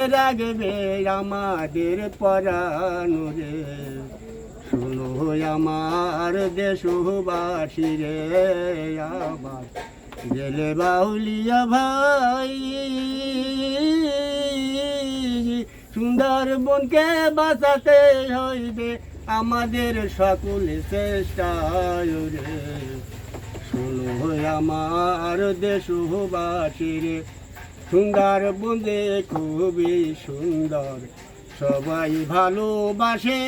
রাগবে আমাদের পরাণু রে। শুনো আমার দেশবাসী রে, আমার গেলে বাউলিয়া ভাই। সুন্দরবনকে বাঁচাতে হইবে আমাদের সকল চেষ্টায় রে। শোনো আমার দেশবাসী রে সুন্দর বন্দে খুবই সুন্দর। সবাই ভালোবাসে।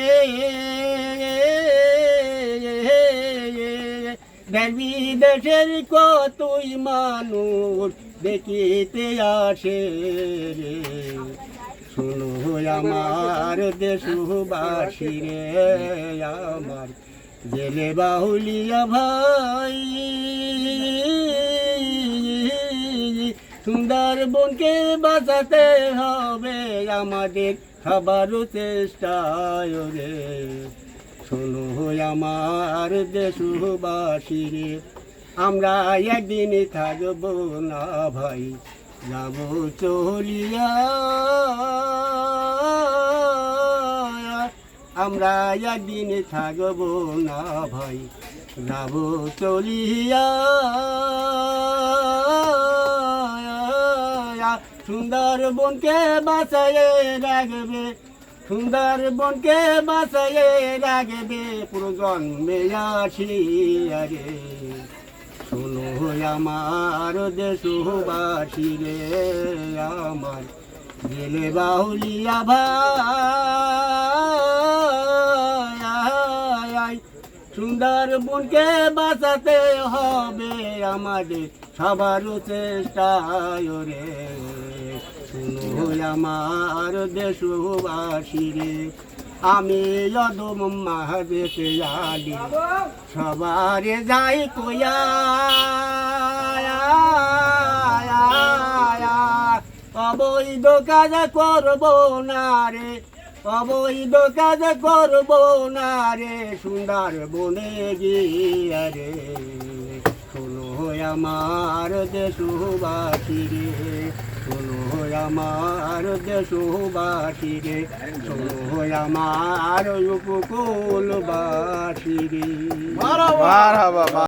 দেবী দেশের কতই মানুষ দেখিতে আসে শোনো আমার দেশবাসী রে, আমার জেলে বাহুলিয়া ভাই। সুন্দরবনকে বাঁচাতে হবে আমাদের সবার চেষ্টায় রে। শোনো আমার দেশবাসী রে, আমরা একদিন থাকব না ভাই, যাব চলিয়া। আমরা একদিন থাকব না ভাই, যাব চলিয়া। সুন্দরবনকে বাঁচাইয়ে রাখবে, সুন্দরবনকে বাঁচাইয়ে রাখবে প্রজন্মে আসিয়া রে শোনো আমার দেশবাসী রে, আমার গেলে বাহুলিয়া ভাই সুন্দরবনকে বাঁচাতে হবে আমাদের সবার চেষ্টায় রে। আমার দেশবাসী রে। আমি যদম মাহাদেশে আলি। সবারে যাই কয়া অবৈধ কাজ করব না রে। অবৈধ কাজ করব না রে। সুন্দর বনে গিয়ে রে। শোনো আমার দেশবাসী রে। শোনো আমার দেশবাসী রে শোনো আমার উপকূলবাসী রে